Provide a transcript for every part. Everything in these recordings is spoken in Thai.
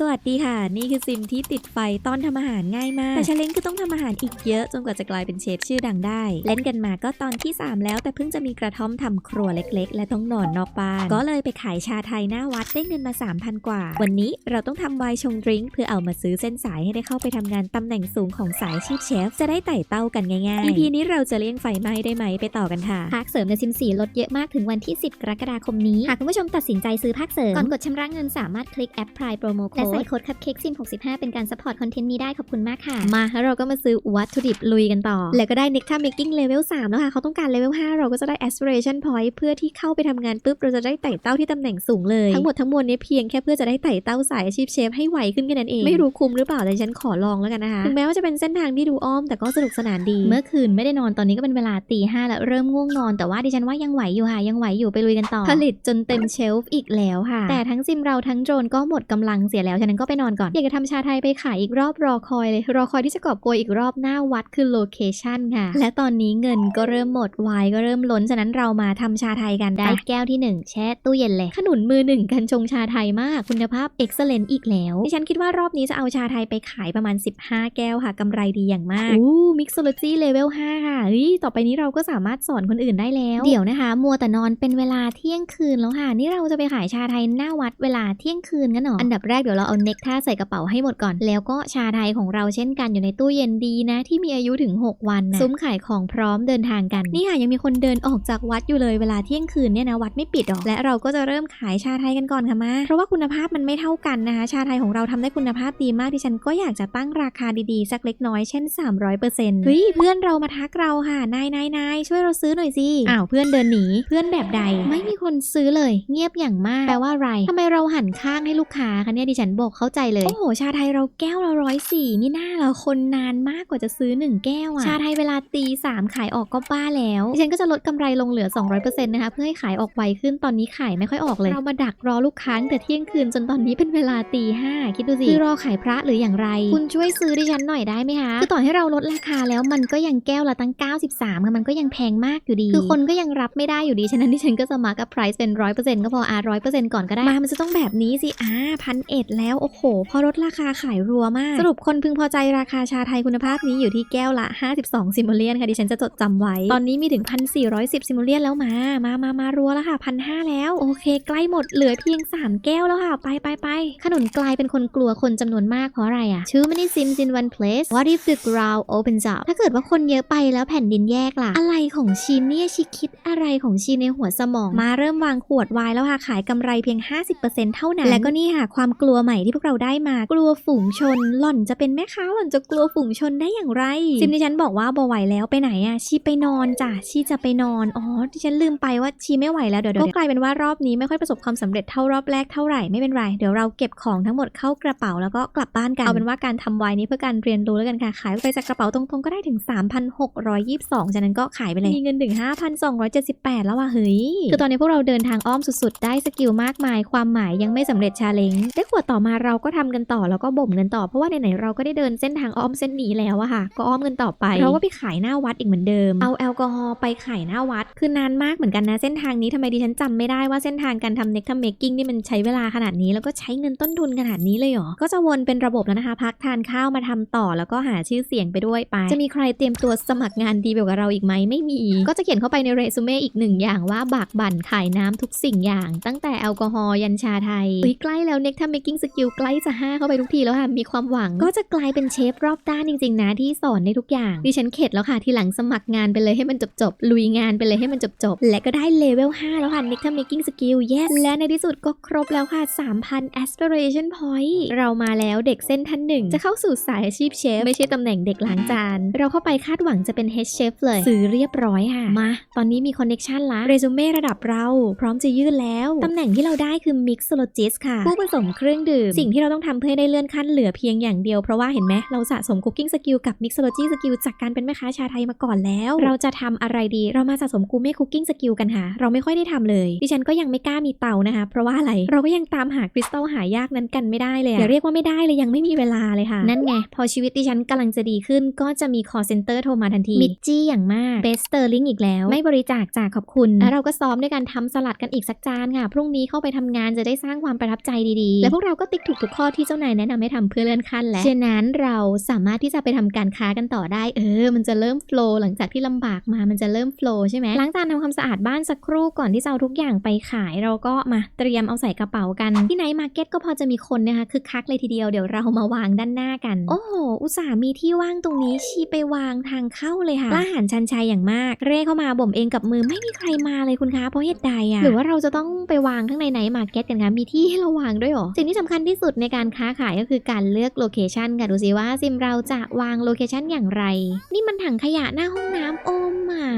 สวัสดีค่ะ นี่คือซิมที่ติดไฟตอนทำอาหารง่ายมาก แต่ชาเลนคือต้องทำอาหารอีกเยอะ จนกว่าจะกลายเป็นเชฟชื่อดังได้ เล่นกันมาก็ตอนที่ 3 แล้วแต่เพิ่งจะมีกระท่อมทำครัวเล็กๆ และต้องนอนนอกบ้าน ก็เลยไปขายชาไทยหน้าวัดได้เงินมา 3,000 กว่า วันนี้เราต้องทำไวน์ชงดริงก์เพื่อเอามาซื้อเส้นสายให้ได้เข้าไปทำงานตำแหน่งสูงของสายชีพเชฟ จะได้ไต่เต้ากันง่ายๆ EP นี้เราจะเลี่ยงไฟไหม้ได้ไหมไปต่อกันค่ะภาคเสริมในซิม4ลดเยอะมากถึงวันที่ 10 กรกฎาคมนี้หากคุณผู้ชมตัดสินใจซื้อภาคเสริมก่อนกดชำระเงินสามารถคลิกแอปพลายโปรโมโค้ดและใส่โค้ดคัพเค้กซิม65 เป็นการสปอร์ตคอนเทนต์นี้ได้ขอบคุณมากค่ะ มาแล้วเราก็มาซื้อวัตถุดิบลุยกันต่อ แล้วก็ได้ Nectar Making Level 3แล้วค่ะ เขาต้องการ Level 5 เราก็จะได้ Aspiration Point เพื่อที่เข้าไปทำงานปุ๊บ เราจะได้ไต่เต้าที่ตำแหน่งสูงเลย ทั้งหมดทั้งมวลเนี้เพียงแค่เพื่อจะได้ไต่เต้าสายอาชีพเชฟให้ไวขึ้นแค่นั้นเอง ไม่รู้คุ้มหรือเปล่า แต่ฉันขอลองแล้วกันนะคะ ถึงแม้ว่าจะเป็นเส้นทางที่ดูอ้อมแต่ก็สนุกสนานดี เมื่อคืนไม่ได้นอน ตอนนี้ก็เป็นเวลาตีห้าแล้วเริ่มง่วงนอน แต่ว่าดิฉันว่ายังไหวอยู่ค่ะ ยังไหวอยู่ไปลุยกันต่อ ผลิตจนเต็มเชลฟ์อีกแล้วค่ะ แต่ทั้งซิมเราทั้งโดรนก็หมดกำลังเสียแล้วฉะนั้นก็ไปนอนก่อน อยากจะทำชาไทยไปขายอีกรอบรอคอยเลย รอคอยที่จะกอบโกยอีกรอบหน้าวัดคือโลเคชันค่ะ และตอนนี้เงินก็เริ่มหมดไวน์ก็เริ่มล้น ฉะนั้นเรามาทำชาไทยกันได้ได้แก้วที่หนึ่งแช่ตู้เย็นเลยขนุนมือหนึ่งกันชงชาไทยมากคุณภาพเอ็กซ์เลนอีกแล้วดิฉันคิดว่ารอบนี้จะเอาชาไทยไปขายประมาณ 15 แก้วค่ะกำไรดีอย่างมากอู้มิกซ์โลจีเลเวล5ค่ะเฮ้ยต่อไปนี้เราก็สามารถสอนคนอื่นได้แล้ว เดี๋ยวนะคะ มัวแต่นอนเป็นเวลาเที่ยงคืนแล้วค่ะ นี่เราจะไปขายชาไทยหน้าวัดเวลาเที่ยงคืนกันเหรออันดับแรกเดี๋ยวเราเอาเน็กท่าใส่กระเป๋าให้หมดก่อน แล้วก็ชาไทยของเราเช่นกันอยู่ในตู้เย็นดีนะ ที่มีอายุถึง 6 วันนะซุ้มขายของพร้อมเดินทางกัน นี่ค่ะยังมีคนเดินออกจากวัดอยู่เลยเวลาเที่ยงคืนเนี่ยนะวัดไม่ปิดหรอกและเราก็จะเริ่มขายชาไทยกันก่อนค่ะมาเพราะว่าคุณภาพมันไม่เท่ากันนะคะ ชาไทยของเราทำได้คุณภาพดีมากที่ฉันก็อยากจะตั้งราคาดีๆสักเล็กน้อยเช่น 300%เฮ้ยเพื่อนเรามาทักเราค่ะนายนายนายช่วยเราซื้อหน่อยสิอ้าวเพื่อนเดินหนีเพื่อนแบบใด ไม่มีคนซื้อเลย เงียบอย่างมากแปลว่าอะไรทำไมเราหันข้างให้ลูกค้าคะเนี่ยดิฉันบอกเข้าใจเลย โอ้โห ชาไทยเราแก้วละร้อยสี่นี่น่าเราคนนานมากกว่าจะซื้อ 1 แก้วอะชาไทยเวลาตีสามขายออกก็บ้าแล้วดิฉันก็จะลดกำไรลงเหลือ 200%นะคะเพื่อให้ขายออกไวขึ้นตอนนี้ขายไม่ค่อยออกเลย เรามาดักรอลูกค้าตั้งแต่เที่ยงคืนจนตอนนี้เป็นเวลาตีห้าคิดดูสิคือรอขายพระหรืออย่างไร คุณช่วยซื้อดิฉันหน่อยได้ไหมคะคือต่อให้เราลดราคาแล้วมันก็ยังแก้วละตั้ง 93ค่ะมันก็ยังแพงมากอยู่ดี คือคนก็ยังรับไม่ได้อยู่ดีฉะนั้นดิฉันก็จะมากับ price เป็น100%ก็พออะ100%ก่อนก็ได้มามันจะต้องแบบนี้สิอ่าพันเอ็ดแล้วโอ้โห พอลดราคาขายรัวมาก สรุปคนพึงพอใจราคาชาไทยคุณภาพนี้อยู่ที่แก้วละ 52 ซิมโมเลียนค่ะดิฉันจะจดจำไว้ ตอนนี้มีถึง 1,410 ซิมโมเลียนแล้วมา มามามารัวแล้วค่ะ1,500แล้ว โอเค ใกล้หมดเหลือเพียง 3 แก้วแล้วค่ะ ไปไปไปขนุนกลายเป็นคนกลัวคนจำนวนมากเพราะอะไรอะ Too many sims in one place What if the ground opens up ถ้าเกิดว่าคนเยอะไปแล้วแผ่นดินแยกล่ะ อะไรของชีเนี่ยชีคิดอะไรของชีในหัวสมอง มาเริ่มวางขวดไวน์แล้วค่ะขายกำไรเพียง 50%เท่านั้น และก็นี่ค่ะความกลัวใหม่ที่พวกเราได้มากลัวฝูงชน หล่อนจะเป็นแม่ค้าหล่อนจะกลัวฝูงชนได้อย่างไรซิมดิฉันบอกว่าบอไหวแล้วไปไหนอะชีไปนอนจ้ะชีจะไปนอนอ๋อดิฉันลืมไปว่าชีไม่ไหวแล้วเดี๋ยวเดี๋ยวก็กลายเป็นว่ารอบนี้ไม่ค่อยประสบความสำเร็จเท่ารอบแรกเท่าไหร่ไม่เป็นไรเดี๋ยวเราเก็บของทั้งหมดเข้ากระเป๋าแล้วก็กลับบ้านกันเอาเป็นว่าการทำไวน์นี้เพื่อการเรียนรู้แล้วกันค่ะขายไปจากกระเป๋าตรงๆก็ได้ถึง 3,622จากนั้นก็ขายไปเลยมีเงินถึง 5,278 แล้วว่ะเฮ้ยคือตอนนี้พวกเราเดินทางอ้อมสุดๆ ได้สกิลมากมาย ความหมายยังไม่สำเร็จชาเลนจ์ได้ขวดต่อมาเราก็ทำกันต่อแล้วก็บ่มกันต่อเพราะว่าไหนๆเราก็ได้เดินเส้นทางอ้อมเส้นนี้แล้วอะค่ะ ก็อ้อมกันต่อไปเพราะว่าไปขายหน้าวัดอีกเหมือนเดิม เอาแอลกอฮอล์ไปขายหน้าวัด คือนานมากเหมือนกันนะเส้นทางนี้ทำไมดิฉันจำไม่ได้ว่าเส้นทางการทำเน็กทำเมกกิ้งนี่มันใช้เวลาขนาดนี้แล้วก็ใช้เงินต้นทุนขนาดนี้เลยเหรอ ก็จะวนเป็นระบบแล้วนะคะ พักทานข้าวมาทำต่อแล้วก็หาชื่อเสียงไปด้วยไป จะมีใครเตรียมตัวสมัครงานดีแบบกับเราอีกไหมไม่มี ก็จะเขียนเข้าไปในเรซูเม่อีกหนึ่งอย่างว่าบากบั่นขายน้ำทุกสิ่งอย่าง ตั้งแต่แอลกอฮอล์ยันชาไทยอุ้ยใกล้แล้วเน็กทำเมกกิ้งสกิลใกล้จะห้าเข้าไปทุกทีแล้วค่ะ มีความหวังก็จะกลายเป็นเชฟรอบด้านจริงๆนะที่สอนในทุกอย่างดิฉันเข็ดแล้วค่ะทีหลังสมัครงานไปเลยให้มันจบๆลุยงานไปเลยให้มันจบๆและก็ได้เลเวล5แล้วค่ะเน็กทำเมกกิ้งสกิล yes และในที่สุดก็ครบแล้วค่ะ 3,000 aspiration point เรามาแล้วเด็กเส้นท่านหนึ่ง จะเข้าสู่สายอาชีพเชฟ ไม่ใช่ตำแหน่งเด็กล้างจาน เราเข้าไปคาดหวังจะเป็น head chef เลยซื้อเรียบร้อยค่ะ มา ตอนนี้มี connection ละเรซูเม่ระดับเรา พร้อมจะยื่นแล้วตำแหน่งที่เราได้คือ mixologist ค่ะ ผู้ผสมเครื่องดื่มสิ่งที่เราต้องทำเพื่อให้ได้เลื่อนขั้นเหลือเพียงอย่างเดียว เพราะว่าเห็นไหมเราสะสม cooking skill กับ mixology skill จากการเป็นแม่ค้าชาไทยมาก่อนแล้ว เราจะทำอะไรดีเรามาสะสมกูเม่ cooking skill กันค่ะเราไม่ค่อยได้ทำเลย ดิฉันก็ยังไม่กล้ามีเตานะคะ เพราะว่าอะไรเราก็ยังตามหาคริสตัลหายากนั้นกันไม่ได้เลยอย่าเรียกว่าไม่ได้เลยยังไม่มีเวลาเลยค่ะ นั่นไง พอชีวิตดิฉันกำลังจะดีขึ้น ก็จะมี call center โทรมาทันทีมิดจี้อย่างมากเบสเตอร์ลิงอีกแล้ว ไม่บริจาคจากขอบคุณ แล้วเราก็ซ้อมด้วยการทำสลัดกันอีกสักจานค่ะ พรุ่งนี้เข้าไปทำงานจะได้สร้างความประทับใจดีๆ แล้วพวกเราก็ก็ติ๊กถูกทุกข้อที่เจ้านายแนะนำให้ทำเพื่อเลื่อนขั้นแล้วฉะนั้นเราสามารถที่จะไปทำการค้ากันต่อได้ เออ มันจะเริ่มโฟล์หลังจากที่ลำบากมา มันจะเริ่มโฟล์ใช่ไหมล้างจานทำความสะอาดบ้านสักครู่ก่อนที่จะเอาทุกอย่างไปขาย เราก็มาเตรียมเอาใส่กระเป๋ากัน ที่ไหนมาร์เก็ตก็พอจะมีคนนะคะคึกคักเลยทีเดียวเดี๋ยวเรามาวางด้านหน้ากัน โอ้โหอุตส่าห์มีที่ว่างตรงนี้ชีไปวางทางเข้าเลยค่ะกล้าหาญชันชัยอย่างมาก เร่เข้ามาบ่มเองกับมือไม่มีใครมาเลยคุณคะเพราะเหตุใดอะหรือว่าเราจะต้องไปวางข้างในไหนมาร์เก็ตกันคะมีที่ให้เราวางด้วยเหรอสิ่งที่สำคัญที่สุดในการค้าขายก็คือการเลือกโลเคชันค่ะดูสิว่าซิมเราจะวางโลเคชันอย่างไร นี่มันถังขยะหน้าห้องน้ำโอ้ไม่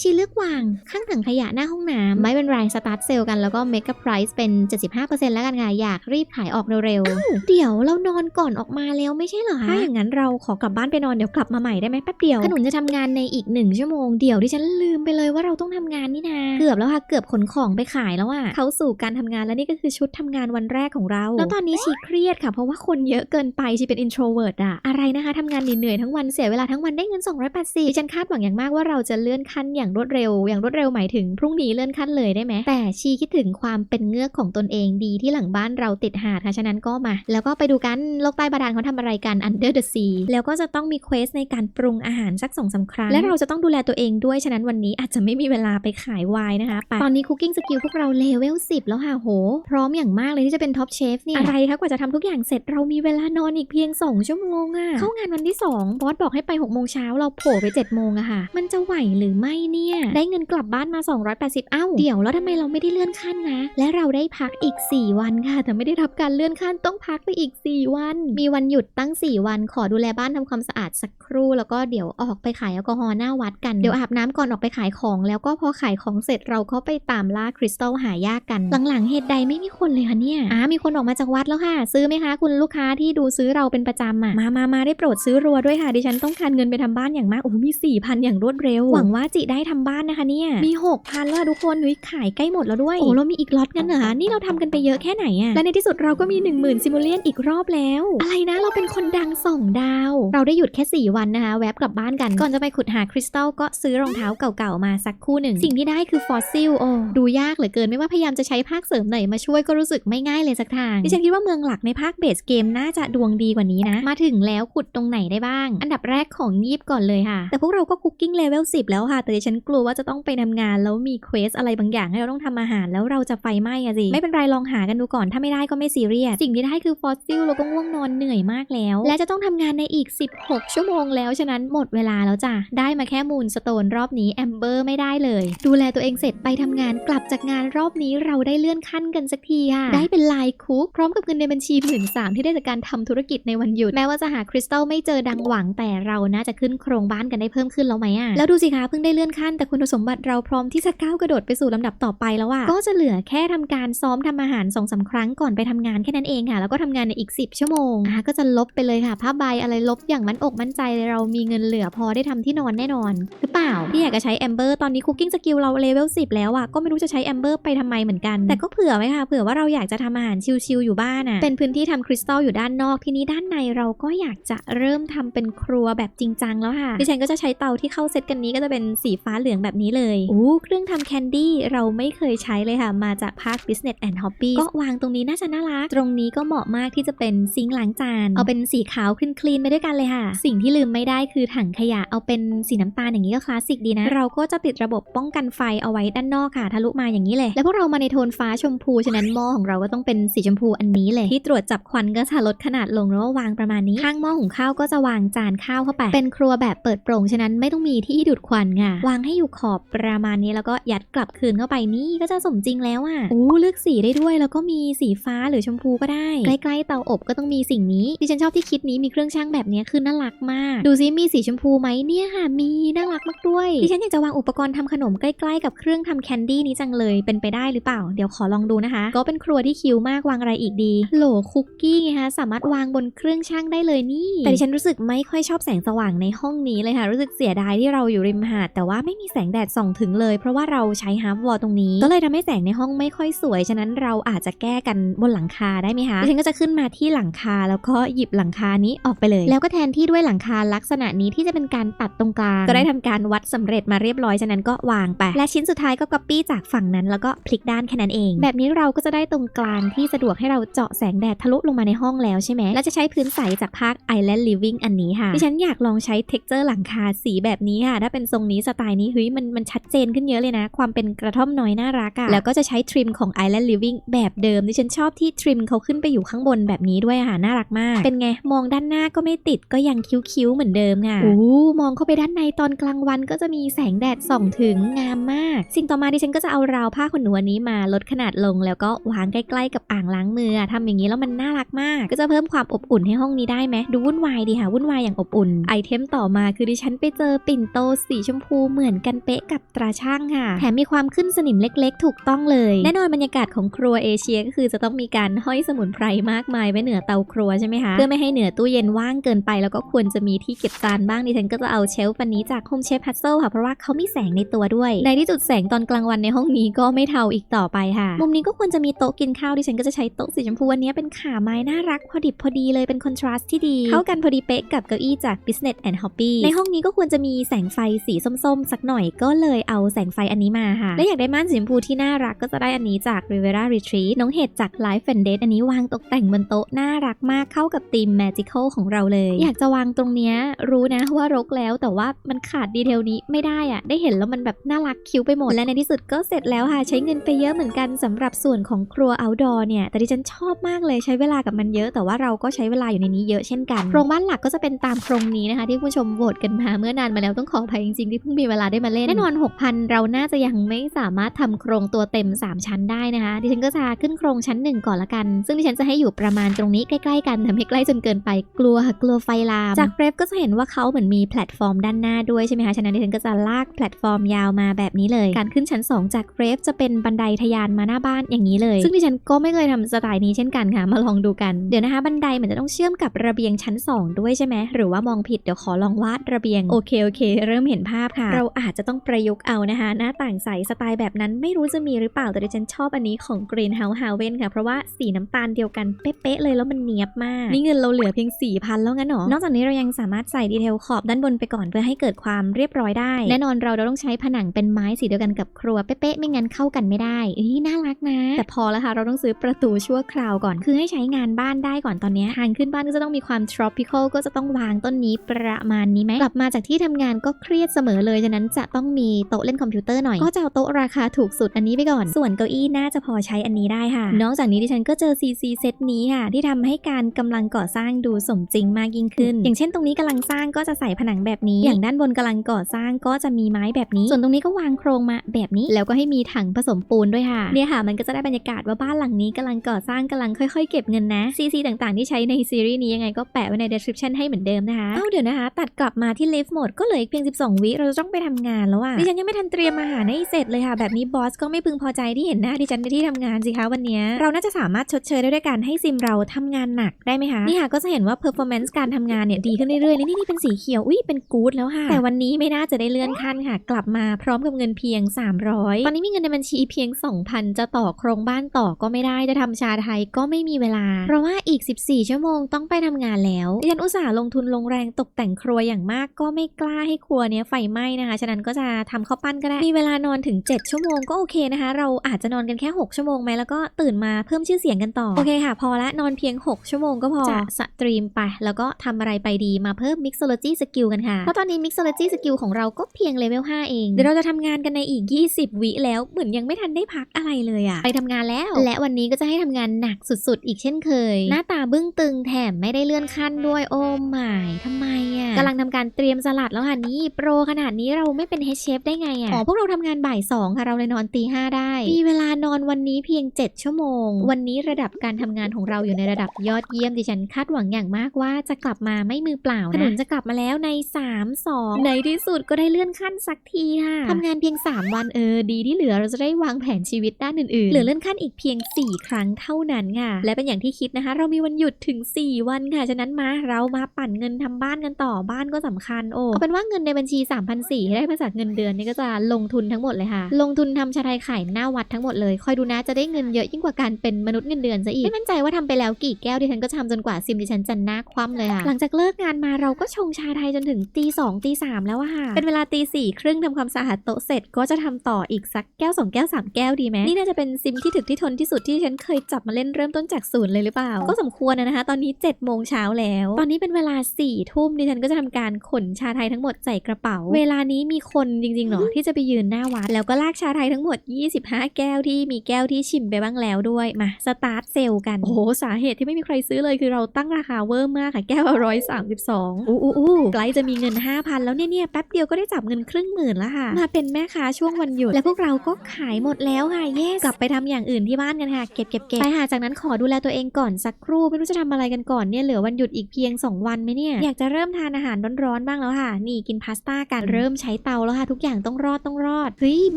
ชีเลือกวางข้างถังขยะหน้าห้องน้ำไม่เป็นไรสตาร์ทเซลกันแล้วก็เมกะไพรซ์เป็น 75%แล้วกันค่ะอยากรีบขายออกเร็วๆเดี๋ยวเรานอนก่อนออกมาแล้วไม่ใช่เหรอคะถ้าอย่างนั้นเราขอกลับบ้านไปนอนเดี๋ยวกลับมาใหม่ได้ไหมแป๊บเดียวขนุนจะทำงานในอีกหนึ่งชั่วโมงเดี๋ยวดิฉันลืมไปเลยว่าเราต้องทำงานนี่นาเกือบแล้วค่ะเกือบขนของไปขายแล้วอะเขาสู่การทำงานและนี่ก็คือชุดทำงานวันแรกของเราแล้วตอนนี้ชีเครียดค่ะ เพราะว่าคนเยอะเกินไปชีเป็น introvert อะอะไรนะคะทำงานเหนื่อยๆทั้งวันเสียเวลาทั้งวันได้เงิน 280ดิฉันคาดหวังอย่างมากว่าเราจะเลื่อนขั้นอย่างรวดเร็ว อย่างรวดเร็วหมายถึงพรุ่งนี้เลื่อนขั้นเลยได้ไหมแต่ชีคิดถึงความเป็นเงือกของตนเองดีที่หลังบ้านเราติดหาดค่ะฉะนั้นก็มา แล้วก็ไปดูกันโลกใต้บาดาลเขาทำอะไรกัน under the sea แล้วก็จะต้องมีเควสในการปรุงอาหารสักสองสามครั้งและเราจะต้องดูแลตัวเองด้วยฉะนั้นวันนี้อาจจะไม่มีเวลาไปขายไวน์นะคะตอนนี้คุกกิ้งสกิลพวกเราเลเวล10 แล้วค่ะโห พร้อมอย่างมากเลยที่จะเป็นท็อปเชฟเนี่ยอะไรคะกว่าจะทำทุกอย่างเสร็จเรามีเวลานอนอีกเพียง 2 ชั่วโมงอะเข้างานวันที่ 2 บอสบอกให้ไป6โมงเช้าเราโผล่ไป7โมงอะค่ะ มันจะไหวหรือไม่เนี่ย ได้เงินกลับบ้านมา 280 เอ้า เดี๋ยวแล้วทำไมเราไม่ได้เลื่อนขั้นนะ และเราได้พักอีก 4 วันค่ะ แต่ไม่ได้รับการเลื่อนขั้นต้องพักไปอีก 4 วัน มีวันหยุดตั้ง 4 วัน ขอดูแลบ้านทำความสะอาดสักครู่ แล้วก็เดี๋ยวออกไปขายแอลกอฮอล์หน้าวัดกันเดี๋ยวอาบน้ำก่อนออกไปขายของ แล้วก็พอขายของเสร็จเราก็ไปตามล่าคริสตัลหายากกัน หลังๆเหตุใดไม่มีคนเลยคะเนี่ยอ่ามีคนออกมาจากวัดแล้วค่ะ ซื้อไหมคะ คุณลูกค้าที่ดูซื้อเราเป็นประจำอะมามามาได้โปรดซื้อรัวด้วยค่ะดิฉันต้องการเงินไปทำบ้านอย่างมากโอ้โหมี4ี่พันอย่างรวดเร็ว หวังว่าจิได้ทำบ้านนะคะเนี่ยมี6กพันแล้วอะทุกคนนุ้ยขายใกล้หมดแล้วด้วยโอ้เรามีอีกล็อตกันเหรอคะนี่เราทำกันไปเยอะแค่ไหนอะและในที่สุดเราก็มี 1 0,000ซิมูเลียนอีกรอบแล้ว อะไรนะเราเป็นคนดังสองดาว เราได้หยุดแค่ 4 วันนะคะ แวบกลับบ้านกันก่อนจะไปขุดหาคริสตัลก็ซื้อรองเท้าเก่าๆมาสักคู่หนึ่ง สิ่งที่ได้คือฟอสซิลโอ้ดูยากเหลือเกินไม่ว่าพยายามจะใช้ภาคเสริมไหนมาช่วยก็รู้สึกไม่ง่ายเลยสักทางดิฉันคิดว่าเมืองหลักในภาคเบสเกมน่าจะดวงดีกว่านี้นะ มาถึงแล้วขุดตรงไหนได้บ้าง อันดับแรกของยีบก่อนเลยค่ะ แต่พวกเราก็คุกกิ้งเลเวล10 แล้วค่ะ แต่ดิฉันกลัวว่าจะต้องไปทำงาน แล้วมีเควสอะไรบางอย่างให้เราต้องทำอาหารแล้วเราจะไฟไหม้อะสิไม่เป็นไรลองหากันดูก่อนถ้าไม่ได้ก็ไม่ซีเรียสสิ่งที่ได้คือฟอสซิลแล้วก็ง่วงนอนเหนื่อยมากแล้ว และจะต้องทำงานในอีก 16 ชั่วโมงแล้วฉะนั้นหมดเวลาแล้วจ้ะได้มาแค่มูลสโตนรอบนี้แอมเบอร์ไม่ได้เลย ดูแลตัวเองเสร็จไปทำงานกลับจากงานรอบนี้เราได้เลื่อนขั้นกันสักทีค่ะได้เป็นไลน์คุกพร้อมกับเงินในบัญชีหมื่นสามที่ได้จากการทำธุรกิจในวันหยุด แม้ว่าจะหาคริสตัลไม่เจอดังหวังแต่เราน่าจะขึ้นโครงบ้านกันได้เพิ่มขึ้นแล้วไหมอะแล้วดูสิคะเพิ่งได้เลื่อนขั้นแต่คุณสมบัติเราพร้อมที่จะก้าวกระโดดไปสู่ลำดับต่อไปแล้วอะก็จะเหลือแค่ทำการซ้อมทำอาหารสองสาครั้งก่อนไปทำงานแค่นั้นเองค่ะ แล้วก็ทำงานในอีก 10 ชั่วโมงอะก็จะลบไปเลยค่ะผ้าใบอะไรลบอย่างมั่นอกมั่นใจเลยเรามีเงินเหลือพอได้ทำที่นอนแน่นอน หรือเปล่าที่อยากจะใช้แอมเบอร์ตอนนี้คุกกิ้งสกิลเราเลเวล10 แล้วอะก็ไม่รู้จะใช้แอมเบอร์ไปทำไมเหมือนกันแต่ก็เผื่อไว้ค่ะเผื่อว่าเราอยากจะทำอาหารชิลๆอยู่บ้านอะเป็นพื้นที่ทำคริสตัลอยู่ด้านนอกทีนี้ด้านในเราก็อยากจะเริ่มทำเป็นครัวแบบจริงจังแล้วค่ะดิฉันก็จะใช้เตาที่เข้าเซตกันนี้ก็จะเป็นสีฟ้าเหลืองแบบนี้เลยอู้เครื่องทำแคนดี้เราไม่เคยใช้เลยค่ะ มาจากภาค Business and Hobby ก็วางตรงนี้น่าจะน่ารัก ตรงนี้ก็เหมาะมากที่จะเป็นซิงค์ล้างจานเอาเป็นสีขาวคลีนๆไปด้วยกันเลยค่ะ สิ่งที่ลืมไม่ได้คือถังขยะเอาเป็นสีน้ำตาลอย่างนี้ก็คลาสสิกดีนะ เราก็จะติดระบบป้องกันไฟเอาไว้ด้านนอกค่ะทะลุมาอย่างนี้เลย แล้วพวกเรามาในโทนฟ้าชมพูฉะนั้นหม้อของเราก็ต้องเป็นสีชมพูอันนี้เลย ที่ตรวจจับควันก็จะลดขนาดลงแล้วก็วางประมาณนี้ ข้างหม้อหุงข้าวก็จะวางจานข้าวเข้าไป เป็นครัวแบบเปิดโปร่งฉะนั้นไม่ต้องมีที่ดูดควันค่ะวางให้อยู่ขอบประมาณนี้แล้วก็ยัดกลับคืนเข้าไปนี่ก็จะสมจริงแล้วอะโอ้เลือกสีได้ด้วยแล้วก็มีสีฟ้าหรือชมพูก็ได้ ใกล้ๆเตาอบก็ต้องมีสิ่งนี้ดิฉันชอบที่คิดนี้มีเครื่องช่างแบบนี้คือน่ารักมาก ดูซิมีสีชมพูไหมเนี่ยค่ะ มีน่ารักมากด้วยดิฉันอยากจะวางอุปกรณ์ทำขนมใกล้ ๆ กับเครื่องทำแคนดี้นี้จังเลยเป็นไปได้หรือเปล่า เดี๋ยวขอลองดูนะคะ ก็เป็นครัวที่คิวมากวางอะไรอีกดีโหลคุกกี้ไงคะสามารถวางบนเครื่องช่างได้เลยนี่ แต่ดิฉันรู้สึกไม่ค่อยชอบแสงสว่างในห้องนี้เลยค่ะ รู้สึกเสียดายที่เราอยู่ริมหาด แต่ว่าไม่มีแสงแดดส่องถึงเลย เพราะว่าเราใช้ฮาร์ฟวอลตรงนี้ ก็เลยทำให้แสงในห้องไม่ค่อยสวย ฉะนั้นเราอาจจะแก้กันบนหลังคาได้ไหมคะดิฉันก็จะขึ้นมาที่หลังคาแล้วก็หยิบหลังคานี้ออกไปเลย แล้วก็แทนที่ด้วยหลังคาลักษณะนี้ที่จะเป็นการตัดตรงกลาง ก็ได้ทำการวัดสำเร็จมาเรียบร้อย ฉะนั้นก็วางไป และชิ้นสุดท้ายก็ก๊อปปี้จากฝั่งนั้น แล้วก็พลิกด้านแค่นั้นเอง แบบนี้เราก็จะได้ตรงกลางที่สะดวกให้เราเจาะแสงแดดทะลุลงมาในห้องแล้วใช่ไหมแล้วจะใช้พื้นใสจากภาค Island Living อันนี้ค่ะดิฉันอยากลองใช้ texture หลังคาสีแบบนี้ค่ะ ถ้าเป็นทรงนี้สไตล์นี้เฮ้ยมันมันชัดเจนขึ้นเยอะเลยนะ ความเป็นกระท่อมน้อยน่ารักอะแล้วก็จะใช้ทริมของ Island Living แบบเดิมดิฉันชอบที่ทริมเขาขึ้นไปอยู่ข้างบนแบบนี้ด้วยอะค่ะน่ารักมาก เป็นไงมองด้านหน้าก็ไม่ติดก็ยังคิ้วๆเหมือนเดิมค่ะโอ้มองเข้าไปด้านในตอนกลางวันก็จะมีแสงแดดส่องถึงงามมาก สิ่งต่อมาดิฉันก็จะเอาราวผ้าขนหนูอันนี้มาลดขนาดลงแล้วก็วางใกล้ๆกับอ่างล้างมือทำอย่างนี้แล้วมันน่ารักมาก ก็จะเพิ่มความอบอุ่นให้ห้องนี้ได้ไหมดูวุ่นวายดีค่ะวุ่นวายอย่างอบอุ่น ไอเทมต่อมาคือดิฉันไปเจอปิ่นโตสีชมพูเหมือนกันเป๊ะกับตราช่างค่ะ แถมมีความขึ้นสนิมเล็กๆ ถูกต้องเลย แน่นอนบรรยากาศของครัวเอเชียก็คือจะต้องมีการห้อยสมุนไพรมากมายไว้เหนือเตาครัวใช่ไหมคะเพื่อไม่ให้เหนือตู้เย็นว่างเกินไป แล้วก็ควรจะมีที่เก็บจานบ้างดิฉันก็จะเอาเชลฟ์อันนี้จาก Home Chef Hustle ค่ะเพราะว่าเขามีแสงในตัวด้วย ในที่จุดแสงตอนกลางวันในห้องนี้ก็ไม่เทาอีกต่อไปค่ะ มุมนี้ก็ควรจะมีโต๊ะกินข้าวดิฉันก็จะใช้โต๊ะสีชมพูอันนี้เป็นขาไม้น่ารักพอดิบพอดีเลยเป็นคอนทราสต์ที่ดี เข้ากันพอดีเป๊ะกับเก้าอี้จาก Business and Hobby ในห้องนี้ก็ควรจะมีแสงไฟสีส้มๆ สักหน่อยก็เลยเอาแสงไฟอันนี้มาค่ะ และอยากได้ม่านสีชมพูที่น่ารักก็จะได้อันนี้จาก Rivera Retreat น้องเห็ดจาก Life and Date อันนี้วางตกแต่งบนโต๊ะน่ารักมากเข้ากับธีม Magical ของเราเลย อยากจะวางตรงเนี้ยรู้นะว่ารกแล้วแต่ว่ามันขาดดีเทลนี้ไม่ได้อะได้เห็นแล้วมันแบบน่ารักคิ้วไปหมดและในที่สุดก็เสร็จแล้วค่ะใช้เงินไปเยอะเหมือนกันสำหรับส่วนของครัว outdoor เนี่ยแต่ดิฉันชอบมากเลยใช้เวลากับมันเยอะ แต่ว่าเราก็ใช้เวลาอยู่ในนี้เยอะเช่นกันโครงบ้านหลักก็จะเป็นตามโครงนี้นะคะ ที่ผู้ชมโหวตกันมาเมื่อนานมาแล้วต้องขออภัยจริงๆที่เพิ่งมีเวลาได้มาเล่นแน่นอน 6,000 เราน่าจะยังไม่สามารถทำโครงตัวเต็ม 3 ชั้นได้นะคะดิฉันก็จะขึ้นโครงชั้น 1 ก่อนละกัน ซึ่งดิฉันจะให้อยู่ประมาณตรงนี้ใกล้ๆกันทำให้ใกล้จนเกินไปกลัวค่ะกลัวไฟลาม จากเฟรฟก็จะเห็นว่าเขาเหมือนมีแพลตฟอร์มด้านหน้าด้วยใช่ไหมคะฉะนั้นดิฉันก็จะลากแพลตฟอร์มยาวมาแบบนี้เลย การขึ้นชั้น 2 จากเฟรฟจะเป็นบันไดทะยานมาหน้าบ้านอย่างนี้เลย ซึ่งดิฉันก็ไม่เคยทำสไตล์นี้เช่นกันค่ะ มาลองดูกัน เดี๋ยวนะคะ บันไดเหมือนจะต้องเชื่อมกับระเบียงชั้น 2 ด้วยใช่ไหม หรือว่ามองผิด เดี๋ยวขอลองวาดระเบียง โอเค โอเค เริ่มเห็นภาพค่ะ เราอาจจะต้องประยุกต์เอานะคะ หน้าต่างใสสไตล์แบบนั้นไม่รู้จะมีหรือเปล่า แต่ดิฉันชอบอันนี้ของ Greenhouse Haven ค่ะ เพราะว่าสีน้ำตาลเดียวกันเป๊ะๆเลยแล้วมันเนียบมาก นี่เงินเราเหลือเพียง4,000แล้วงั้นหรอ นอกจากนี้เรายังสามารถใส่ดีเทลขอบด้านบนไปก่อนเพื่อให้เกิดความเรียบร้อยได้ แน่นอนเราต้องใช้ผนังเป็นไม้สีเดียวกันกับครัวเป๊ะๆไม่งั้นเข้ากันไม่ได้เอ้ยน่ารักนะ แต่พอแล้วค่ะเราต้องซื้อประตูชั่วคราวก่อนคือให้ใช้งานบ้านได้ก่อนตอนนี้ทางขึ้นบ้านก็จะต้องมีความ tropical ก็จะต้องวางต้นนี้ประมาณนี้ไหมกลับมาจากที่ทำงานก็เครียดเสมอเลยฉะนั้นจะต้องมีโต๊ะเล่นคอมพิวเตอร์หน่อยก็จะเอาโต๊ะราคาถูกสุดอันนี้ไปก่อน ส่วนเก้าอี้น่าจะพอใช้อันนี้ได้ค่ะ นอกจากนี้ดิฉันก็เจอ CC เซตนี้ค่ะ ที่ทำให้การกำลังก่อสร้างดูสมจริงมากยิ่งขึ้น อย่างเช่นตรงนี้กำลังสร้างก็จะใส่ผนังแบบนี้ อย่างด้านบนกำลังก่อสร้างก็จะมีไม้แบบนี้ ส่วนตรงนี้ก็วางโครงมาแบบนี้ แล้วก็ให้มีถังผสมปูนด้วยค่ะเนี่ยค่ะ มันก็จะได้บรรยากาศว่าบ้านหลังนี้กำลังก่อสร้างกำลังค่อยๆ เก็บเงินนะ CC ต่างๆ ที่ใช้ในซีรีส์นี้ยังไงก็แปะไว้ใน description ให้เหมือนเดิมนะคะ เอ้าเดี๋ยวนะคะ ตัดกลับมาที่ live mode ก็เหลืออีกเพียง 12 วิเราจะต้องไปทำงานแล้วอะดิฉันยังไม่ทันเตรียมอาหารให้เสร็จเลยค่ะ แบบนี้บอสก็ไม่พึงพอใจที่เห็นหน้าดิฉันในที่ทำงานสิคะวันนี้ เราน่าจะสามารถชดเชยได้ด้วยการให้ซิมเราทำงานหนักได้ไหมคะ นี่ค่ะก็จะเห็นว่า performance การทำงานเนี่ยดีขึ้นเรื่อยๆนี่นี่เป็นสีเขียว อุ้ยเป็นกู๊ดแล้วค่ะ แต่วันนี้ไม่น่าจะได้เลื่อนขั้นค่ะ กลับมาพร้อมกับเงินเพียง 300 ตอนนี้มีเงินในบัญชีเพียง 2,000 จะต่อโครงบ้านต่อก็ไม่ได้จะทำชาไทยก็ไม่มีเวลา เพราะว่าอีก 14 ชั่วโมงต้องไปทำงานแล้วดิฉันอุตส่าห์ลงทุนลงแรงตกแต่งครัวอย่างมากก็ไม่กล้าให้ครัวเนี้ยไฟไหม้นะคะ ฉะนั้นก็จะทำข้าวปั้นก็ได้ มีเวลานอนถึง 7 ชั่วโมงก็โอเคนะคะ เราอาจจะนอนกันแค่ 6 ชั่วโมงไหมแล้วก็ตื่นมาเพิ่มชื่อเสียงกันต่อ โอเคค่ะ พอละนอนเพียง 6 ชั่วโมงก็พอ จะสตรีมไป แล้วก็ทำอะไรไปดีมาเพิ่ม mixology skill กันค่ะ เพราะตอนนี้ mixology skill ของเราก็เพียงเลเวล 5 เอง เดี๋ยวเราจะทำงานกันในอีก 20 วิแล้วเหมือนยังไม่ทันได้พักอะไรเลยอะไปทำงานแล้ว และวันนี้ก็จะให้ทำงานหนักสุดๆ อีกเช่นเคย หน้าตาบึ้งตึงแถมไม่ได้เลื่อนขั้นด้วยโอ้ไม่ทำไมอะกำลังทำการเตรียมสลัดแล้วค่ะนี่โปรขนาดนี้เราไม่เป็น head chef ได้ไงอะอ๋อพวกเราทำงานบ่ายสองค่ะเราเลยนอนตีห้าได้ มีเวลานอนวันนี้เพียง 7 ชั่วโมง วันนี้ระดับการทำงานของเราอยู่ในระดับยอดเยี่ยมดิฉันคาดหวังอย่างมากว่าจะกลับมาไม่มือเปล่านะขนุนจะกลับมาแล้วใน 3 2 ในที่สุดก็ได้เลื่อนขั้นสักทีค่ะทำงานเพียง 3 วันเออดีที่เหลือเราจะได้วางแผนชีวิตด้านอื่นๆเหลือเลื่อนขั้นอีกเพียง 4 ครั้งเท่านั้นค่ะ และเป็นอย่างที่คิดนะคะ เรามีวันหยุดถึง 4 วันค่ะ ฉะนั้นมาเรามาปั่นเงินทำบ้านกันต่อบ้านก็สำคัญโอ้เอาเป็นว่าเงินในบัญชี 3,400ได้มาจากเงินเดือนนี่ก็จะลงทุนทั้งหมดเลยค่ะ ลงทุนทำชาไทยไขายหน้าวัดทั้งหมดเลย คอยดูนะจะได้เงินเยอะยิ่งกว่าการเป็นมนุษย์เงินเดือนซะอีกไม่มั่นใจว่าทำไปแล้วกี่แก้วดิฉันก็ทำจนกว่าซิมดิฉันจะหน้าคว่ำเลยค่ะหลังจากเลิกงานมาเราก็ชงชาไทยจนถึงตีสองตีสามแล้วค่ะเป็นเวลาตีสี่ครึ่งทำความสะอาดโต๊ะเสร็จก็จะทำต่ออีกสักแก้วสองแก้วสามแก้วดีไหมนี่น่าจะเป็นซิมที่ถึกที่ทนที่สุดที่ฉันเคยจับมาเล่นนเริ่มต้นจากศูนย์เลยหรือเปล่า ก็สมควรนะนะคะ ตอนนี้7จ็ดโมงเช้าแล้ว ตอนนี้เป็นเวลา4ี่ทุ่มดิฉันก็จะทำการขนชาไทยทั้งหมดใส่กระเป๋า เวลานี้มีคนจริงๆเหรอที่จะไปยืนหน้าวัด แล้วก็ลากชาไทยทั้งหมด 25 แก้วที่มีแก้วที่ชิมไปบ้างแล้วด้วยมาสตาร์ทเซลกันโอ้โหสาเหตุที่ไม่มีใครซื้อเลยคือเราตั้งราคาเวอร์มากค่ะแก้วร้อยสามสิบสองอู้อู้อู้ใกล้จะมีเงิน 5,000 แล้วเนี่ยเนี่ยแป๊บเดียวก็ได้จับเงินครึ่งหมื่นแล้วค่ะมาเป็นแม่ค้าช่วงวันหยุด และพวกเราก็ขายหมดแล้วค่ะเยสกลับไปทำอย่างอื่นที่บ้านกันค่ะเก็บเก็บเก็บไปหาจากนั้นขอดูแลตัวเองก่อนสักครู่ไม่รู้จะทำอะไรกันก่อนเนี่ยเหลือวันหยุดอีกเพียง 2 วันไหมเนี่ยอยากจะเริ่มทานอาหารร้อนๆบ้างแล้วค่ะ นี่กินพาสต้ากันเริ่มใช้เตาแล้วค่ะทุกอย่างต้องรอดต้องรอดเฮ้ยไ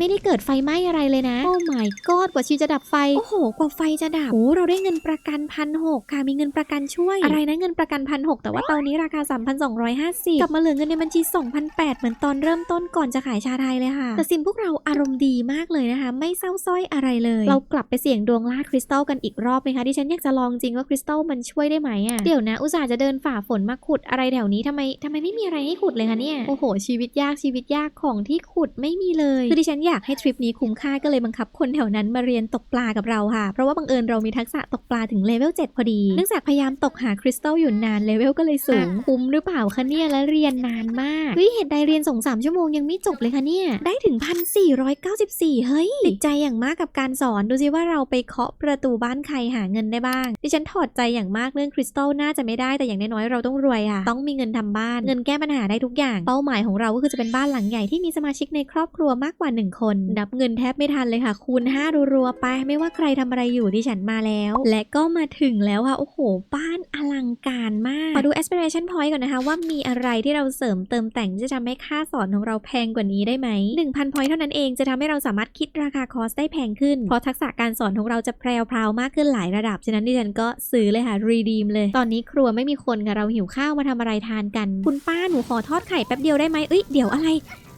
ม่ได้เกิดไฟไหม้อะไรเลยนะโอ้ my god กว่าชีจะดับไฟโอ้โหกว่าไฟจะดับโอ้เราได้เงินประกันพันหกค่ะมีเงินประกันช่วย อะไรนะเงินประกันพันหกแต่ว่าเตานี้ราคา 3,250กลับมาเหลือเงินในบัญชี2,008เหมือนตอนเริ่มต้นก่อนจะขายชาไทยเลยค่ะ แต่ซิมพวกเราอารมณ์ดีมากเลยนะคะ ไม่เศร้าส้อยอะไรเลย เรากลับไปเสี่ยงดวงลาดคริสตัลกันอีกรอบไหมคะที่ฉันอยากจะลองจริงว่าคริสตัลมันช่วยได้ไหมอะ่ะเดี๋ยวนะ อุตส่าห์จะเดินฝ่าฝนมาขุดอะไรแถวนี้ทำไมทำไมไม่มีอะไรให้ขุดเลยคะเนี่ย โอ้โห ชีวิตยากชีวิตยากของที่ขุดไม่มีเลยคือดิฉันอยากให้ทริปนี้คุ้มค่าก็เลยบังคับคนแถวนั้นมาเรียนตกปลากับเราค่ะ เพราะว่าบังเอิญเรามีทักษะตกปลาถึงเลเวล7พอดีเนื่องจากพยายามตกหาคริสตัลอยู่นานเลเวลก็เลยสูงคุ้มหรือเปล่าคะเนี่ยและเรียนนานมากเฮ้ยเหตุใดเรียนสองสามชั่วโมงยังไม่จบเลยคะเนี่ยได้ถึง1,494เฮ้ยติดใจอย่างมากกับการสอนดูสิว่าเราไปเคาะประตูบ้านใครหาเงินได้บ้าง ดิฉันถอดใจอย่างมากเรื่องคริสตัลน่าจะไม่ได้แต่อย่างน้อยๆเราต้องรวยค่ะต้องมีเงินทำบ้านเงินแก้ปัญหาได้ทุกอย่างเป้าหมายของเราก็คือจะเป็นบ้านหลังใหญ่ที่มีสมาชิกในครอบครัวมากกว่า 1 คน นับเงินแทบไม่ทันเลยค่ะ คูณ5รัวๆไปไม่ว่าใครทำอะไรอยู่ดิฉันมาแล้ว และก็มาถึงแล้วค่ะโอ้โห บ้านอลังการมากขอดู aspiration point ก่อนนะคะว่ามีอะไรที่เราเสริมเติมแต่งจะทำให้ค่าสอนของเราแพงกว่านี้ได้ไหม1,000 point เท่านั้นเองจะทำให้เราสามารถคิดราคาคอร์สได้แพงขึ้นเพราะทักษะการสอนของเราจะแพรวพราวมากขึ้นหลายระดับ ฉะนั้นดิฉันก็ซื้อเลยค่ะ รีดีมเลย ตอนนี้ครัวไม่มีคนค่ะ เราหิวข้าวมาทำอะไรทานกัน คุณป้าหนูขอทอดไข่แป๊บเดียวได้ไหมเอ้ยเดี๋ยวอะไร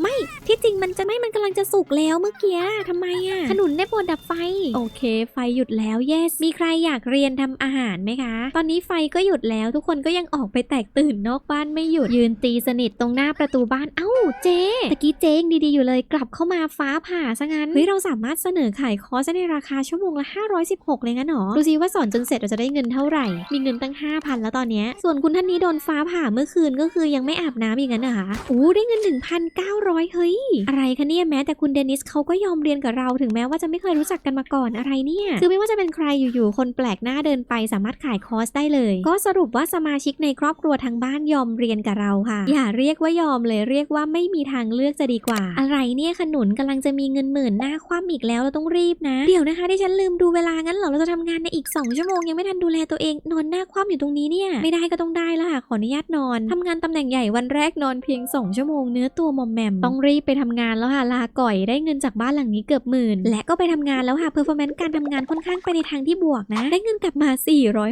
ไม่ที่จริงมันจะไม่มันกำลังจะสุกแล้วเมื่อกี้ทำไมอะขนุนได้โปรดดับไฟ โอเค ไฟหยุดแล้ว yes มีใครอยากเรียนทำอาหารไหมคะ ตอนนี้ไฟก็หยุดแล้วทุกคนก็ยังออกไปแตกตื่นนอกบ้านไม่หยุดยืนตีสนิทตรงหน้าประตูบ้านเอ้าเจ๊ตะกี้เจ๊ยังดีๆอยู่เลยกลับเข้ามาฟ้าผ่าซะงั้นเฮ้ยเราสามารถเสนอขายคอร์สในราคาชั่วโมงละ 516 เลยงั้นหรอดูสิว่าสอนจนเสร็จเราจะได้เงินเท่าไหร่ มีเงินตั้ง 5,000 แล้วตอนเนี้ยส่วนคุณท่านนี้โดนฟ้าผ่าเมื่อคืนก็คือยังไม่อาบน้ำอย่างนั้นเหรอคะอู้ได้เงิน 1,900เฮ้ย อะไรคะเนี่ยแม้แต่คุณเดนิสเขาก็ยอมเรียนกับเราถึงแม้ว่าจะไม่เคยรู้จักกันมาก่อนอะไรเนี่ย คือไม่ว่าจะเป็นใครอยู่ๆคนแปลกหน้าเดินไปสามารถขายคอร์สได้เลย ก็สรุปว่าสมาชิกในครอบครัวทางบ้านยอมเรียนกับเราค่ะ อย่าเรียกว่ายอมเลยเรียกว่าไม่มีทางเลือกจะดีกว่า อะไรเนี่ยขนุนกำลังจะมีเงินหมื่นหน้าคว่ำอีกแล้วเราต้องรีบนะ เดี๋ยวนะคะที่ฉันลืมดูเวลางั้นเหรอเราจะทำงานในอีก 2 ชั่วโมงยังไม่ทันดูแลตัวเองนอนหน้าคว่ำอยู่ตรงนี้เนี่ยไม่ได้ก็ต้องได้ละค่ะขออนุญาตนอนทำงานตำแหน่งใหญ่วันแรกนอนเพียง 2 ชั่วโมงเนื้อตัวมอมแมมต้องรีบไปทำงานแล้วค่ะลาก่อยได้เงินจากบ้านหลังนี้เกือบหมื่น และก็ไปทำงานแล้วค่ะเพอร์ฟอร์แมนซ์การทำงานค่อนข้างไปในทางที่บวกนะ ได้เงินกลับมา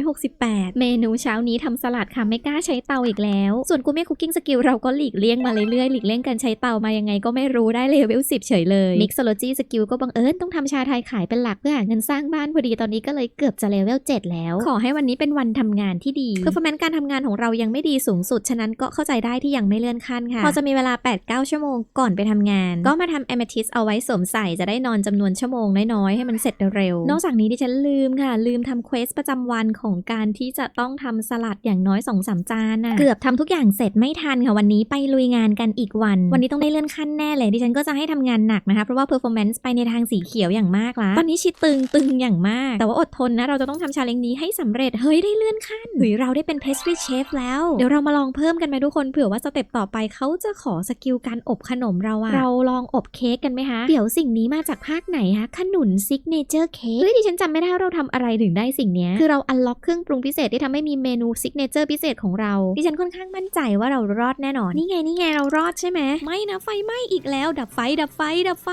468 เมนูเช้านี้ทำสลัดค่ะไม่กล้าใช้เตาอีกแล้ว ส่วนกูเม่คุกกิ้งสกิลเราก็หลีกเลี่ยงมาเรื่อยๆหลีกเลี่ยงการใช้เตามายังไงก็ไม่รู้ได้เลเวล10เฉยเลยมิกซ์โลจีสกิลก็บังเอิญต้องทำชาไทยขายเป็นหลักเพื่อหาเงินสร้างบ้านพอดีตอนนี้ก็เลยเกือบจะเลเวล7แล้ว ขอให้วันนี้เป็นวันทำงานที่ดีเพอร์ฟอร์แมนซ์การทำงานของเรายังไม่ดีสูงสุดฉะนั้นก็เข้าใจได้ที่ยังไม่เลื่อนขั้นค่ะพอจะมีเวลา8-9ชั่วโมงก่อนไปทำงาน ก็มาทำเอเมทิสเอาไว้สวมใส่จะได้นอนจำนวนชั่วโมงน้อยๆ ให้มันเสร็จเร็วๆนอกจากนี้ดิฉันลืมค่ะ ลืมทำเควสประจำวันของการที่จะต้องทำสลัดอย่างน้อย2อสจานน่ะเกือบทำทุกอย่างเสร็จไม่ทันค่ะวันนี้ไปลุยงานกันอีกวัน วันนี้ต้องได้เลื่อนขั้นแน่เลยดิฉันก็จะให้ทำงานหนักนะคะเพราะว่าเพอร์ฟอร์แมนซ์ไปในทางสีเขียวอย่างมากละตอนนี้ชิดตึงตึงอย่างมาก แต่ว่าอดทนนะเราจะต้องทำชาเลนจ์นี้ให้สำเร็จเฮ้ยได้เลื่อนขั้นหรือเราได้เป็นเพสตรีเชฟแล้วเดี๋ยวเรามาลองเพิ่มกันไหมทุกคนเผื่อว่าสเต็ปต่อไปเขาจะขอสกิลการอบขนมเราอะเราลองอบเค้กกันไหมคะเดี๋ยวสิ่งนี้มาจากภาคไหนคะขนุนซิกเนเจอร์เค้กเฮ้ยดิฉันจำไม่ได้ว่าเราทำอะไรถึงได้สิ่งเนี้ยคือเราอันล็อกเครื่องปรุงพิเศษที่ทำให้มีเมนูซิกเนเจอร์พิเศษของเราดิฉันค่อนข้างมั่นใจว่าเรารอดแน่นอนนี่ไงนี่ไงเรารอดใช่ไหมไม่นะไฟไหม้อีกแล้ว ดับไฟ ดับไฟ ดับไฟ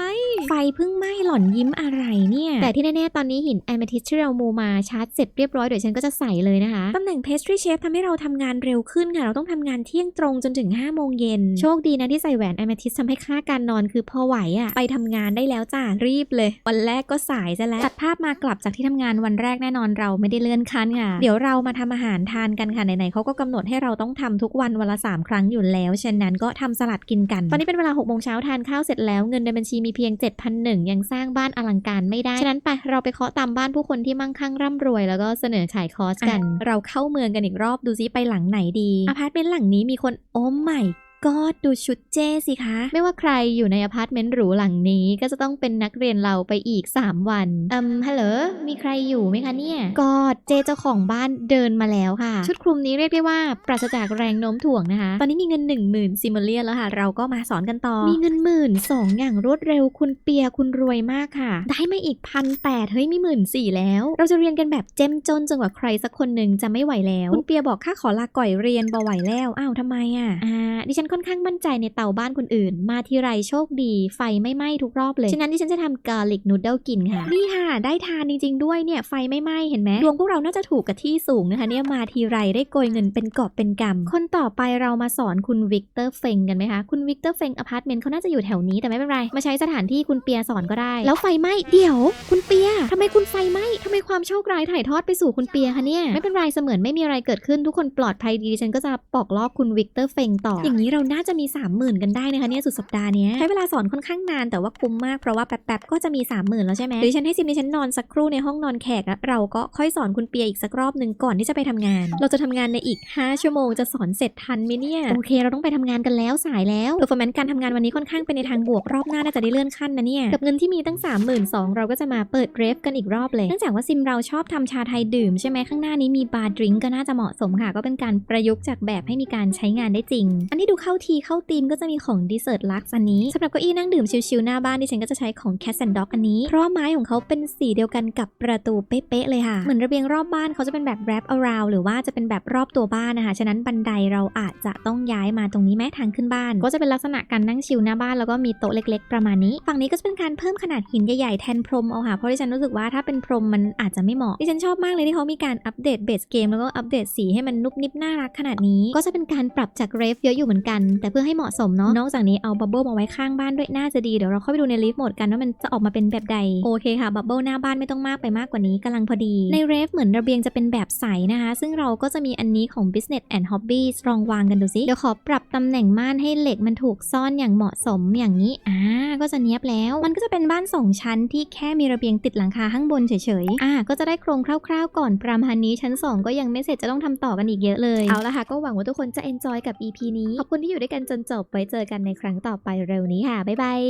ไฟเพิ่งไหม้หล่อนยิ้มอะไรเนี่ย แต่ที่แน่ๆตอนนี้หินแอมเมทิสที่เรามูมาชาร์จเสร็จเรียบร้อยเดี๋ยวฉันก็จะใส่เลยนะคะตำแหน่ง pastry chef ทำให้เราทำงานเร็วขึ้นค่ะเราต้องทำงานเที่ยงตรงจนถึง5โมงเย็นโชคดีนะที่ใส่แหวนแอมเมอาทิตย์ทำให้ค่าการนอนคือพอไหวอะไปทำงานได้แล้วจ้ารีบเลย วันแรกก็สายซะแล้วตัดภาพมากลับจากที่ทำงานวันแรกแน่นอนเราไม่ได้เลื่อนขั้นค่ะเดี๋ยวเรามาทำอาหารทานกันค่ะไหนๆเขาก็กำหนดให้เราต้องทำทุกวันวันละสามครั้งอยู่แล้วฉะนั้นก็ทำสลัดกินกัน ตอนนี้เป็นเวลา6กโมงเช้าทานข้าวเสร็จแล้วเงินในบัญชีมีเพียง 7,001ยังสร้างบ้านอลังการไม่ได้ฉะนั้นไปเราไปเคาะตามบ้านผู้คนที่มั่งคั่งร่ำรวย แล้วก็เสนอขายคอร์สกัน เราเข้าเมืองกันอีกรอบดูซิไปหลังไหนดีอพาร์ตเมนต์หลังนี้มีคนโอ้ไม่ ก็ดูชุดเจสิคะ ไม่ว่าใครอยู่ในอพาร์ตเมนต์หรูหลังนี้ก็จะต้องเป็นนักเรียนเราไปอีก 3 วันอืมฮัลโหลมีใครอยู่ไหมคะเนี่ยก็เจเจ้าของบ้านเดินมาแล้วค่ะ ชุดคลุมนี้เรียกได้ว่าปราศจากแรงโน้มถ่วงนะคะ ตอนนี้มีเงิน 1 0,000ซิมเลียนแล้วค่ะ เราก็มาสอนกันต่อ มีเงินหมื่นสองอย่างรวดเร็วคุณเปียคุณรวยมากค่ะ ได้มาอีกพันแปดเฮ้ยมีหมื่นสี่แล้ว เราจะเรียนกันแบบเจ้มจนจนกว่าใครสักคนหนึ่งจะไม่ไหวแล้ว คุณเปียบอกค่าขอลาก่อยเรียนบ่ไหวแล้วอ้าวทำไมอะอ่าดิฉันค่อนข้างมั่นใจในเตาบ้านคนอื่น มาทีไรโชคดี ไฟไม่ไหม้ทุกรอบเลย ฉะนั้นดิฉันจะทำกาลิกนูเดิลกินค่ะ นี่ค่ะ ได้ทานจริง ๆ ด้วยเนี่ย ไฟไม่ไหม้เห็นไหมดวงพวกเราน่าจะถูกกับที่สูงนะคะเนี่ยมาทีไรได้โกยเงินเป็นกอบเป็นกำคนต่อไปเรามาสอนคุณวิกเตอร์เฟงกันไหมคะคุณวิกเตอร์เฟงอพาร์ตเมนต์เขาน่าจะอยู่แถวนี้แต่ไม่เป็นไรมาใช้สถานที่คุณเปียสอนก็ได้ แล้วไฟไหม้เดี๋ยว คุณเปียทำไมคุณไฟไหม้ทำไมความโชคร้ายถ่ายทอดไปสู่คุณเปียคะเนี่ยไม่เป็นไรเสมือนไม่มีอะไรเกิดขึ้นทุกคนปลอดภัยดีดิฉันก็จะปอกลอกคุณวิกเตอร์เฟงต่ออย่างนี้เราน่าจะมี 30,000 กันได้นะคะเนี่ยสุดสัปดาห์เนี้ยใช้เวลาสอนค่อนข้างนานแต่ว่าคุ้มมากเพราะว่าแป๊บๆก็จะมี 30,000 แล้วใช่ไหมหรือฉันให้ซิมดิฉันนอนสักครู่ในห้องนอนแขกแล้วเราก็ค่อยสอนคุณเปียอีกสักรอบหนึ่งก่อนที่จะไปทำงาน เราจะทำงานในอีก 5 ชั่วโมงจะสอนเสร็จทันไหมเนี่ยโอเค เราต้องไปทำงานกันแล้วสายแล้วเ e อร์ฟอร์แมนซ์การทำงานวันนี้ค่อนข้างเป็นในทางบวกรอบหน้าน่าจะได้เลื่อนขั้นนะเนี่ยกับเงินที่มีตั้ง 32,000 เราก็จะมาเปิดเรฟกันอีกรอบเลยเนื่องจากว่าซิมเราชอบทำชาไทยดื่มใช่ไหมข้างหน้านี้มีบาร์ดริงก์ก็น่าจะเหมาะสมค่ะก็เป็นการประยุกต์จากแบบให้มีการใช้งานได้จริง อันนี้ดูเข้าทีเข้าธีมก็จะมีของดีเซอร์ตลักซ์อันนี้สำหรับเก้าอี้นั่งดื่มชิลๆหน้าบ้านดิฉันก็จะใช้ของ Cat and Dog อันนี้ เพราะไม้ของเขาเป็นสีเดียวกันกับประตูเป๊ะๆเลยค่ะ เหมือนระเบียงรอบบ้านเขาจะเป็นแบบ wrap around หรือว่าจะเป็นแบบรอบตัวบ้านนะคะ ฉะนั้นบันไดเราอาจจะต้องย้ายมาตรงนี้แม้ทางขึ้นบ้าน ก็จะเป็นลักษณะการนั่งชิลหน้าบ้านแล้วก็มีโต๊ะเล็ก ๆ ประมาณนี้ ฝั่งนี้ก็จะเป็นการเพิ่มขนาดหินใหญ่ๆแทนพรมเอาค่ะ เพราะดิฉันรู้สึกว่าถ้าเป็นพรมมันอาจจะไม่เหมาะ ดิฉันชอบมากเลยที่เขามีการอัปเดตเบสเกมแล้วก็อัปเดตสีให้มันนุบนิบน่ารักขนาดนี้ ก็จะเป็นการปรับจากเรฟเยอะอยู่เหมือนกันแต่เพื่อให้เหมาะสมเนาะนอกจากนี้เอาบับเบิลมาไว้ข้างบ้านด้วยน่าจะดีเดี๋ยวเราเข้าไปดูในลิฟต์โหมดกันว่ามันจะออกมาเป็นแบบใดโอเคค่ะบับเบิลหน้าบ้านไม่ต้องมากไปมากกว่านี้กำลังพอดี ในเรฟเหมือนระเบียงจะเป็นแบบใสนะคะ ซึ่งเราก็จะมีอันนี้ของ Business and Hobbies ลองวางกันดูสิเดี๋ยวขอปรับตำแหน่งม่านให้เหล็กมันถูกซ่อนอย่างเหมาะสมอย่างนี้อ่าก็จะเนี้ยบแล้ว มันก็จะเป็นบ้านสองชั้นที่แค่มีระเบียงติดหลังคาข้างบนเฉยๆอ่าก็จะได้โครงคร่าวๆ ก่อนประมาณนี้ชั้น 2 ก็ยังไม่เสร็จจะต้องทำต่อกันอีกเยอะเลยเอาละค่ะก็หวังว่าทุกคนจะ enjoy กับ EP นี้ขอบคุณที่อยู่ด้วยกันจนจบไว้เจอกันในครั้งต่อไปเร็วนี้ค่ะ บ๊ายบาย